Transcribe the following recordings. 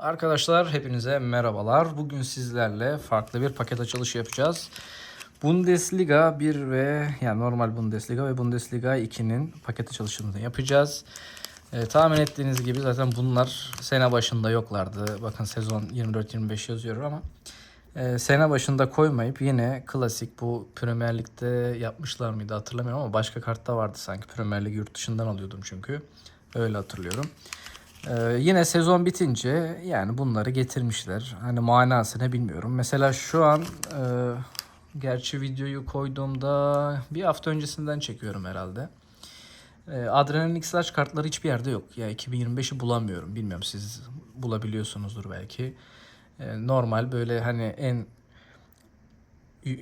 Arkadaşlar hepinize merhabalar. Bugün sizlerle farklı bir paket açılışı yapacağız. Bundesliga 1 ve yani normal Bundesliga ve Bundesliga 2'nin paket açılışını yapacağız. Ee, tahmin ettiğiniz gibi zaten bunlar sene başında yoklardı. Bakın sezon 24-25 yazıyor ama e, sene başında koymayıp yine klasik bu Premier Lig'de yapmışlar mıydı hatırlamıyorum ama başka kartta vardı sanki. Premier Lig yurt dışından alıyordum çünkü. Öyle hatırlıyorum. Ee, yine sezon bitince yani bunları getirmişler. Hani manası ne bilmiyorum. Mesela şu an e, gerçi videoyu koyduğumda bir hafta öncesinden çekiyorum herhalde. E, Adrenalin X-Large kartları hiçbir yerde yok. Ya 2025'i bulamıyorum. Bilmiyorum siz bulabiliyorsunuzdur belki. E, normal böyle hani en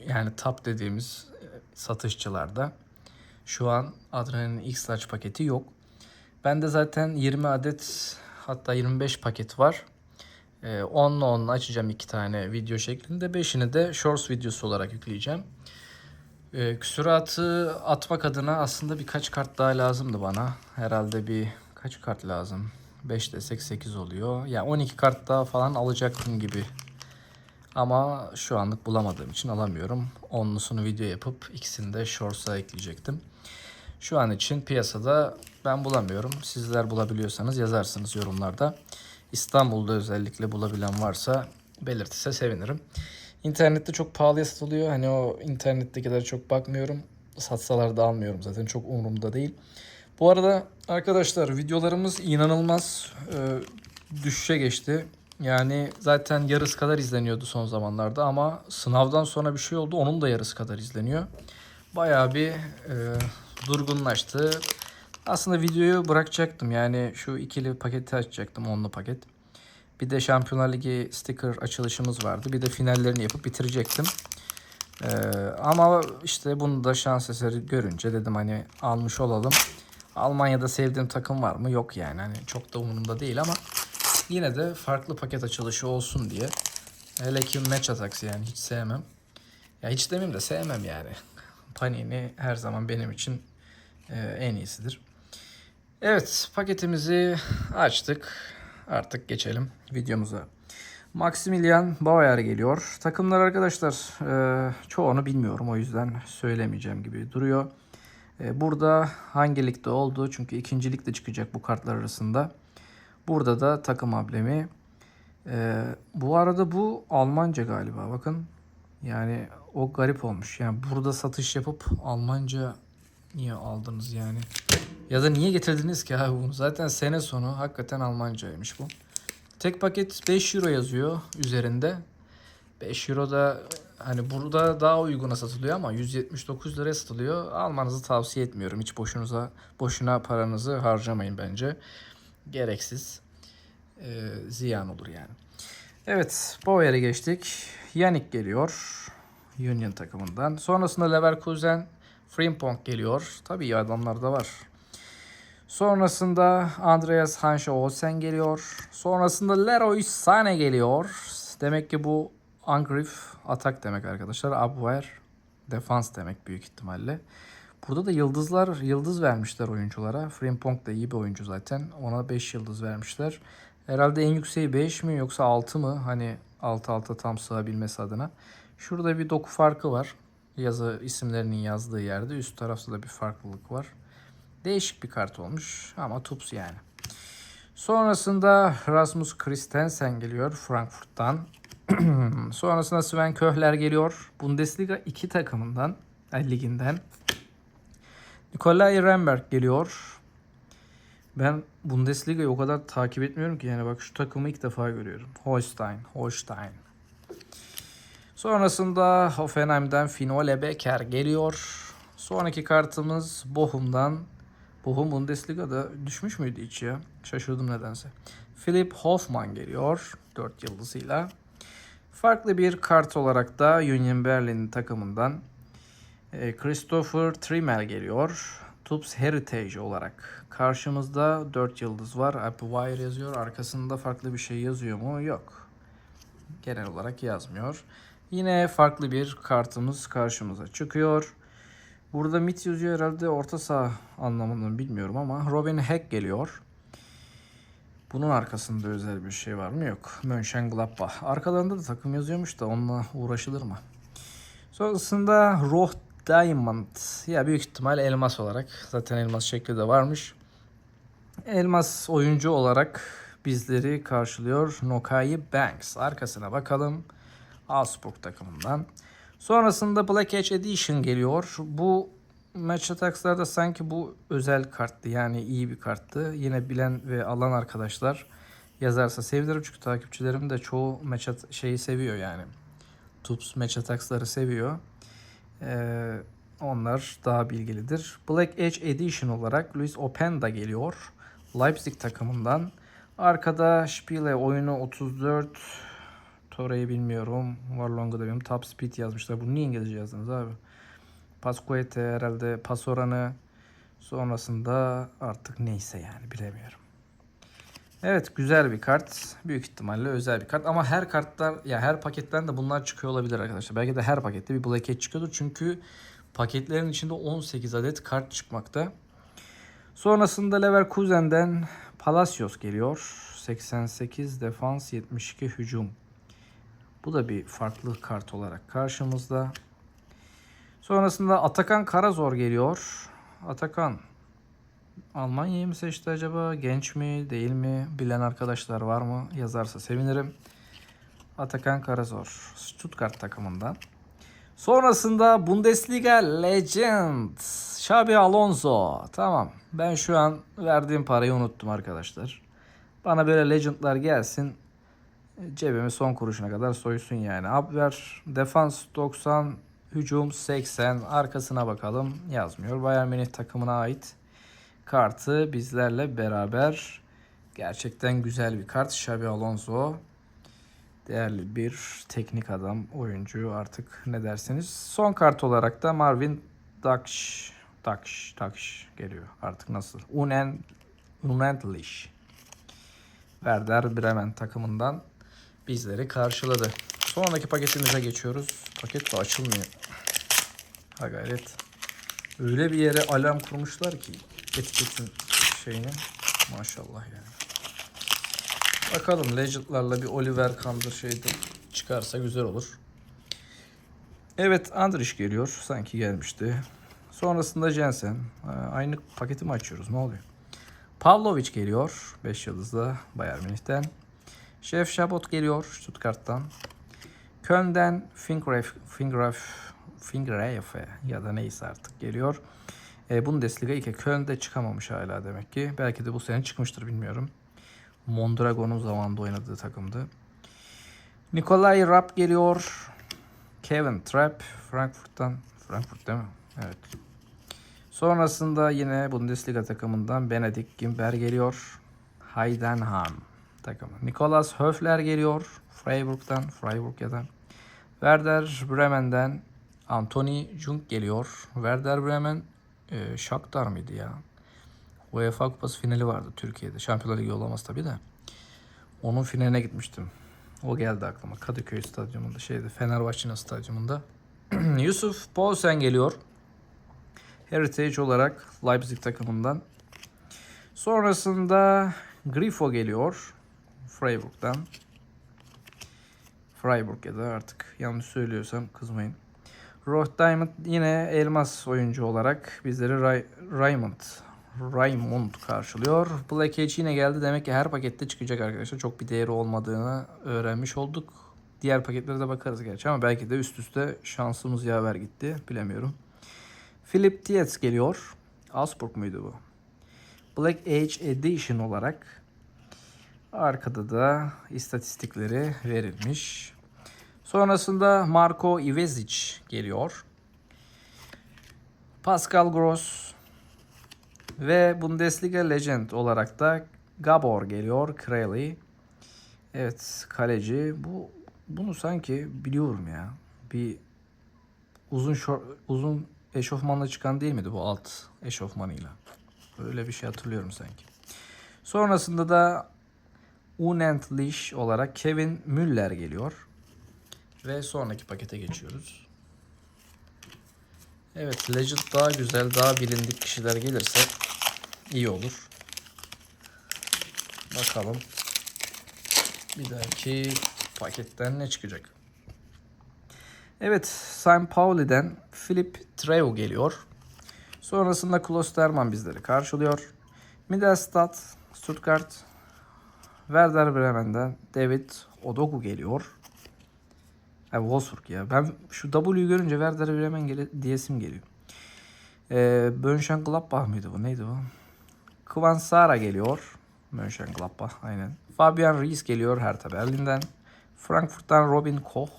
yani top dediğimiz e, satışçılarda şu an Adrenalin X-Large paketi yok. Bende zaten 20 adet hatta 25 paket var. Ee, 10'la 10'la açacağım iki tane video şeklinde. 5'ini de shorts videosu olarak yükleyeceğim. Ee, küsuratı atmak adına aslında birkaç kart daha lazımdı bana. Herhalde bir kaç kart lazım? 5 desek 8 oluyor. Yani 12 kart daha falan alacaktım gibi. Ama şu anlık bulamadığım için alamıyorum. Onlusunu video yapıp ikisini de shorts'a ekleyecektim. Şu an için piyasada ben bulamıyorum. Sizler bulabiliyorsanız yazarsınız yorumlarda. İstanbul'da özellikle bulabilen varsa belirtirse sevinirim. İnternette çok pahalıya satılıyor. Hani o internettekilere çok bakmıyorum. Satsalar da almıyorum zaten çok umurumda değil. Bu arada arkadaşlar videolarımız inanılmaz e, düşüşe geçti. Yani zaten yarısı kadar izleniyordu son zamanlarda ama sınavdan sonra bir şey oldu. Onun da yarısı kadar izleniyor. Bayağı bir e, durgunlaştı. Aslında videoyu bırakacaktım. Yani şu ikili paketi açacaktım. Onlu paket. Bir de Şampiyonlar Ligi sticker açılışımız vardı. Bir de finallerini yapıp bitirecektim. Ee, ama işte bunu da şans eseri görünce dedim hani almış olalım. Almanya'da sevdiğim takım var mı? Yok yani. Hani çok da umurumda değil ama yine de farklı paket açılışı olsun diye. Hele ki match attacks yani hiç sevmem. Ya hiç demeyeyim de sevmem yani. Panini her zaman benim için e, en iyisidir. Evet paketimizi açtık. Artık geçelim videomuza. Maximilian Bauer geliyor. Takımlar arkadaşlar e, çoğunu bilmiyorum o yüzden söylemeyeceğim gibi duruyor. E, burada hangi ligde olduğu çünkü ikinci ligde çıkacak bu kartlar arasında. Burada da takım ablemi. Bu arada bu Almanca galiba bakın. Yani o garip olmuş. Yani burada satış yapıp Almanca niye aldınız yani? Ya da niye getirdiniz ki abi bunu? Zaten sene sonu hakikaten Almancaymış bu. Tek paket 5 euro yazıyor üzerinde. 5 euro da hani burada daha uyguna satılıyor ama 179 liraya satılıyor. Almanızı tavsiye etmiyorum. Hiç boşunuza boşuna paranızı harcamayın bence. Gereksiz. Ee, ziyan olur yani. Evet, Bauer'e geçtik. Yannick geliyor. Union takımından. Sonrasında Leverkusen Frimpong geliyor. Tabii iyi adamlar da var. Sonrasında Andreas Hanşe Olsen geliyor. Sonrasında Leroy Sané geliyor. Demek ki bu Angriff atak demek arkadaşlar. Abwehr defans demek büyük ihtimalle. Burada da yıldızlar, yıldız vermişler oyunculara. Frimpong da iyi bir oyuncu zaten. Ona 5 yıldız vermişler. Herhalde en yükseği 5 mi yoksa 6 mı? Hani 6 alta tam sığabilmesi adına. Şurada bir doku farkı var. Yazı isimlerinin yazdığı yerde. Üst tarafta da bir farklılık var. Değişik bir kart olmuş ama tups yani. Sonrasında Rasmus Christensen geliyor Frankfurt'tan. Sonrasında Sven Köhler geliyor. Bundesliga 2 takımından, yani liginden. Nikolay Remberg geliyor. Ben Bundesliga'yı o kadar takip etmiyorum ki yani bak şu takımı ilk defa görüyorum. Holstein, Holstein. Sonrasında Hoffenheim'den Finole Becker geliyor. Sonraki kartımız Bochum'dan. Bochum Bundesliga'da düşmüş müydü hiç ya? Şaşırdım nedense. Philip Hoffman geliyor 4 yıldızıyla. Farklı bir kart olarak da Union Berlin takımından e, Christopher Trimmel geliyor. Tups Heritage olarak. Karşımızda 4 yıldız var. Upwire yazıyor. Arkasında farklı bir şey yazıyor mu? Yok. Genel olarak yazmıyor. Yine farklı bir kartımız karşımıza çıkıyor. Burada mit yazıyor herhalde orta saha anlamında bilmiyorum ama Robin Hack geliyor. Bunun arkasında özel bir şey var mı? Yok. Mönchengladbach. Arkalarında da takım yazıyormuş da onunla uğraşılır mı? Sonrasında Roh Diamond. Ya büyük ihtimal elmas olarak. Zaten elmas şekli de varmış. Elmas oyuncu olarak bizleri karşılıyor Nokai Banks. Arkasına bakalım. Augsburg takımından. Sonrasında Black Edge Edition geliyor. Bu Match Attacks'larda sanki bu özel karttı. Yani iyi bir karttı. Yine bilen ve alan arkadaşlar yazarsa sevinirim. Çünkü takipçilerim de çoğu match at- şeyi seviyor yani. Tups Match Attacks'ları seviyor. Ee, onlar daha bilgilidir. Black Edge Edition olarak Luis Openda geliyor. Leipzig takımından. Arkada Spiele oyunu 34. Torre'yi bilmiyorum. Warlong'u da bilmiyorum. Top Speed yazmışlar. Bunu niye İngilizce yazdınız abi? Pasquete herhalde pas oranı. Sonrasında artık neyse yani bilemiyorum. Evet güzel bir kart. Büyük ihtimalle özel bir kart. Ama her kartlar ya her paketten de bunlar çıkıyor olabilir arkadaşlar. Belki de her pakette bir Black Edge çıkıyordur. Çünkü paketlerin içinde 18 adet kart çıkmakta. Sonrasında Leverkusen'den Palacios geliyor. 88 defans 72 hücum. Bu da bir farklı kart olarak karşımızda. Sonrasında Atakan Karazor geliyor. Atakan Almanya'yı mı seçti acaba? Genç mi değil mi? Bilen arkadaşlar var mı? Yazarsa sevinirim. Atakan Karazor. Stuttgart takımından. Sonrasında Bundesliga Legend. Xabi Alonso. Tamam. Ben şu an verdiğim parayı unuttum arkadaşlar. Bana böyle Legend'lar gelsin. Cebimi son kuruşuna kadar soysun yani. Abwehr, defans 90, hücum 80. Arkasına bakalım. Yazmıyor. Bayern Münih takımına ait kartı bizlerle beraber. Gerçekten güzel bir kart. Xabi Alonso. Değerli bir teknik adam, oyuncu artık ne dersiniz. Son kart olarak da Marvin Dakş, Dakş, Dakş geliyor artık nasıl? Unen, Unendlich. Werder Bremen takımından bizleri karşıladı. Sonraki paketimize geçiyoruz. Paket de açılmıyor. Ha gayret. Öyle bir yere alarm kurmuşlar ki etiketin şeyini. Maşallah yani. Bakalım Legend'larla bir Oliver Kahn'dır şeydir çıkarsa güzel olur. Evet Andriş geliyor. Sanki gelmişti. Sonrasında Jensen. Ee, Aynı paketi mi açıyoruz? Ne oluyor? Pavlovic geliyor. 5 yıldızlı Bayern Münih'ten. Şef Şabot geliyor Stuttgart'tan. Köln'den Fingraf, Fingraf, Fingrafe ya da neyse artık geliyor. E, Bundesliga 2. Köln'de çıkamamış hala demek ki. Belki de bu sene çıkmıştır bilmiyorum. Mondragon'un zamanında oynadığı takımdı. Nikolay Rapp geliyor. Kevin Trapp Frankfurt'tan. Frankfurt değil mi? Evet. Sonrasında yine Bundesliga takımından Benedikt Gimber geliyor. Heidenheim takımı. Nicolas Höfler geliyor. Freiburg'dan. Freiburg ya da. Werder Bremen'den Anthony Jung geliyor. Werder Bremen e, Shakhtar mıydı ya? UEFA Kupası finali vardı Türkiye'de. Şampiyonlar Ligi olamaz tabii de. Onun finaline gitmiştim. O geldi aklıma. Kadıköy stadyumunda şeydi. Fenerbahçe'nin stadyumunda. Yusuf Paulsen geliyor. Heritage olarak Leipzig takımından. Sonrasında Grifo geliyor. Freiburg'dan. Freiburg ya da artık yanlış söylüyorsam kızmayın. Roth Diamond yine elmas oyuncu olarak bizleri Ray- Raymond Raymond karşılıyor. Black Edge yine geldi. Demek ki her pakette çıkacak arkadaşlar. Çok bir değeri olmadığını öğrenmiş olduk. Diğer paketlere de bakarız gerçi ama belki de üst üste şansımız yaver gitti. Bilemiyorum. Philip Tietz geliyor. Augsburg muydu bu? Black Age Edition olarak arkada da istatistikleri verilmiş. Sonrasında Marco Ivezic geliyor. Pascal Gross ve Bundesliga Legend olarak da Gabor geliyor. Kreli. Evet kaleci. Bu bunu sanki biliyorum ya. Bir uzun şor, uzun eşofmanla çıkan değil miydi bu alt eşofmanıyla? Öyle bir şey hatırlıyorum sanki. Sonrasında da Unendlich olarak Kevin Müller geliyor. Ve sonraki pakete geçiyoruz. Evet Legend daha güzel, daha bilindik kişiler gelirse iyi olur. Bakalım. Bir dahaki paketten ne çıkacak? Evet, St. Pauli'den Philip Treu geliyor. Sonrasında Klosterman bizleri karşılıyor. Middelstadt, Stuttgart, Werder Bremen'den David Odogu geliyor. Ha, Wolfsburg ya. Ben şu W'yu görünce Werder Bremen gele- diyesim geliyor. Ee, Mönchengladbach mıydı bu? Neydi bu? Kvansara geliyor. Mönchengladbach aynen. Fabian Reis geliyor Hertha Berlin'den. Frankfurt'tan Robin Koch.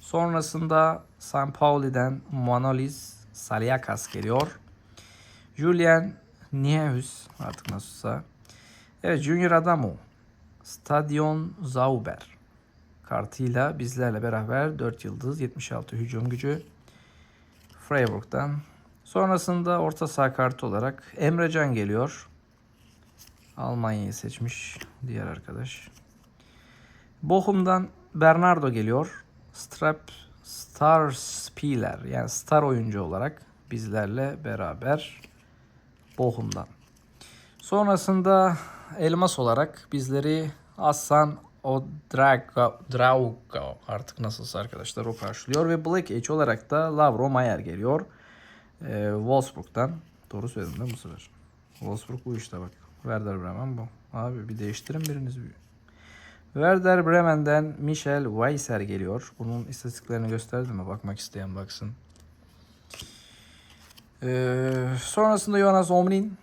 Sonrasında St. Pauli'den Manolis Saliakas geliyor. Julian Niehaus artık nasılsa. Evet Junior Adamo. Stadion Zauber kartıyla bizlerle beraber 4 yıldız 76 hücum gücü Freiburg'dan. Sonrasında orta saha kartı olarak Emrecan geliyor. Almanya'yı seçmiş diğer arkadaş. Bochum'dan Bernardo geliyor. Strap Star Spieler yani star oyuncu olarak bizlerle beraber Bochum'dan. Sonrasında elmas olarak bizleri Aslan Odraga Drauga artık nasılsa arkadaşlar o karşılıyor ve Black Edge olarak da Lavro Mayer geliyor. Ee, Wolfsburg'dan. Doğru söyledim değil mi bu sefer? Wolfsburg bu işte bak. Werder Bremen bu. Abi bir değiştirin biriniz bir. Werder Bremen'den Michel Weiser geliyor. Bunun istatistiklerini gösterdim mi? Bakmak isteyen baksın. Ee, sonrasında Jonas Omrin.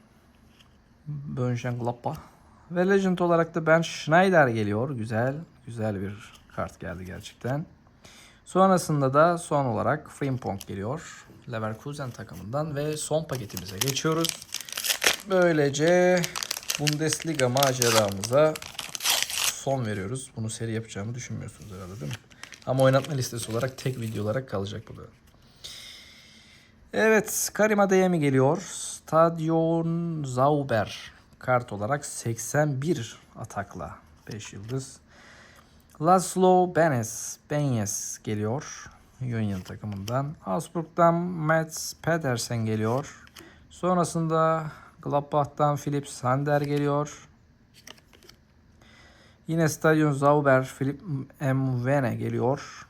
Mönchengladbach. Ve Legend olarak da Ben Schneider geliyor. Güzel. Güzel bir kart geldi gerçekten. Sonrasında da son olarak Frimpong geliyor. Leverkusen takımından ve son paketimize geçiyoruz. Böylece Bundesliga maceramıza son veriyoruz. Bunu seri yapacağımı düşünmüyorsunuz herhalde değil mi? Ama oynatma listesi olarak tek video olarak kalacak bu da. Evet, Karim Adeyemi geliyor. Stadion Zauber kart olarak 81 atakla 5 yıldız. Laszlo Benes, Benyes geliyor. Union takımından. Augsburg'dan Mats Pedersen geliyor. Sonrasında Gladbach'tan Philip Sander geliyor. Yine Stadion Zauber Philip Mwene geliyor.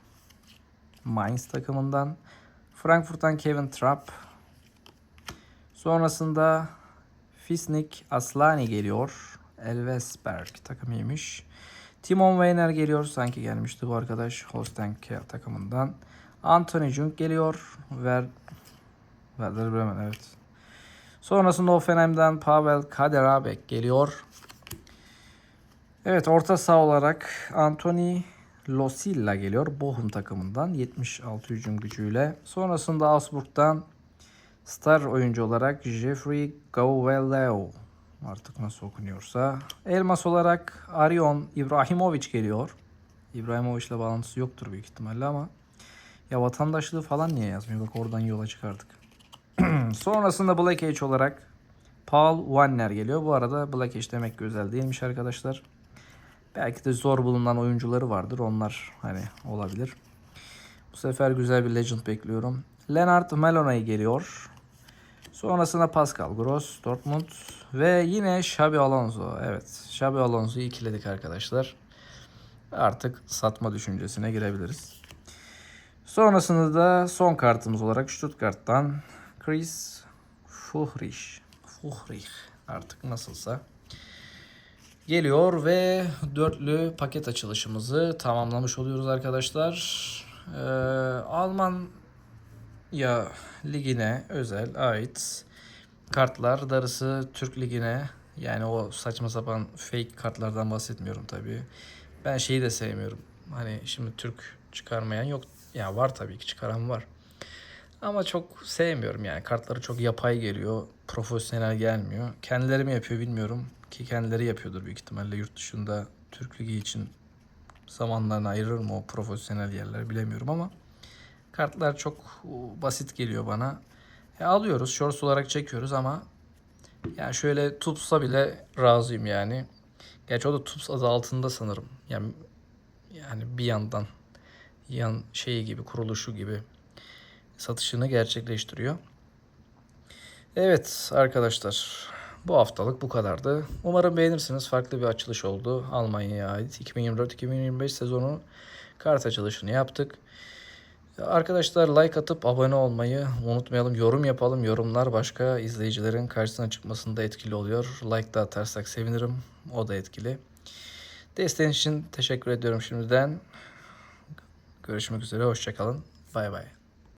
Mainz takımından. Frankfurt'tan Kevin Trapp. Sonrasında Fisnik Aslani geliyor. Elvesberg takımıymış. Timon Weiner geliyor. Sanki gelmişti bu arkadaş. Holstein Kiel takımından. Anthony Jung geliyor. Ver Werder Bremen evet. Sonrasında Offenheim'den Pavel Kaderabek geliyor. Evet orta saha olarak Anthony Losilla geliyor. Bochum takımından 76 hücum gücüyle. Sonrasında Augsburg'dan star oyuncu olarak Jeffrey Gauveleo artık nasıl okunuyorsa. Elmas olarak Arion İbrahimovic geliyor. İbrahimovic ile bağlantısı yoktur büyük ihtimalle ama ya vatandaşlığı falan niye yazmıyor? Bak oradan yola çıkardık. Sonrasında Black Edge olarak Paul Wanner geliyor. Bu arada Black Edge demek ki özel değilmiş arkadaşlar. Belki de zor bulunan oyuncuları vardır. Onlar hani olabilir. Bu sefer güzel bir Legend bekliyorum. Leonard Maloney geliyor. Sonrasında Pascal Gross, Dortmund ve yine Xabi Alonso. Evet, Xabi Alonso'yu ikiledik arkadaşlar. Artık satma düşüncesine girebiliriz. Sonrasında da son kartımız olarak Stuttgart'tan Chris Fuhrich. Fuhrich artık nasılsa geliyor ve dörtlü paket açılışımızı tamamlamış oluyoruz arkadaşlar. Ee, Alman ya ligine özel ait kartlar darısı Türk ligine yani o saçma sapan fake kartlardan bahsetmiyorum tabii. Ben şeyi de sevmiyorum. Hani şimdi Türk çıkarmayan yok. Ya var tabii ki çıkaran var. Ama çok sevmiyorum yani. Kartları çok yapay geliyor. Profesyonel gelmiyor. Kendileri mi yapıyor bilmiyorum. Ki kendileri yapıyordur büyük ihtimalle. Yurt dışında Türk Ligi için zamanlarını ayırır mı o profesyonel yerler bilemiyorum ama kartlar çok basit geliyor bana. E, alıyoruz. Shorts olarak çekiyoruz ama yani şöyle tutsa bile razıyım yani. Gerçi o da Tups adı altında sanırım. Yani yani bir yandan yan şeyi gibi kuruluşu gibi satışını gerçekleştiriyor. Evet arkadaşlar Bu haftalık bu kadardı. Umarım beğenirsiniz. Farklı bir açılış oldu. Almanya'ya ait 2024-2025 sezonu kart açılışını yaptık. Arkadaşlar like atıp abone olmayı unutmayalım. Yorum yapalım. Yorumlar başka izleyicilerin karşısına çıkmasında etkili oluyor. Like da atarsak sevinirim. O da etkili. Desteğiniz için teşekkür ediyorum şimdiden. Görüşmek üzere. Hoşçakalın. Bay bay.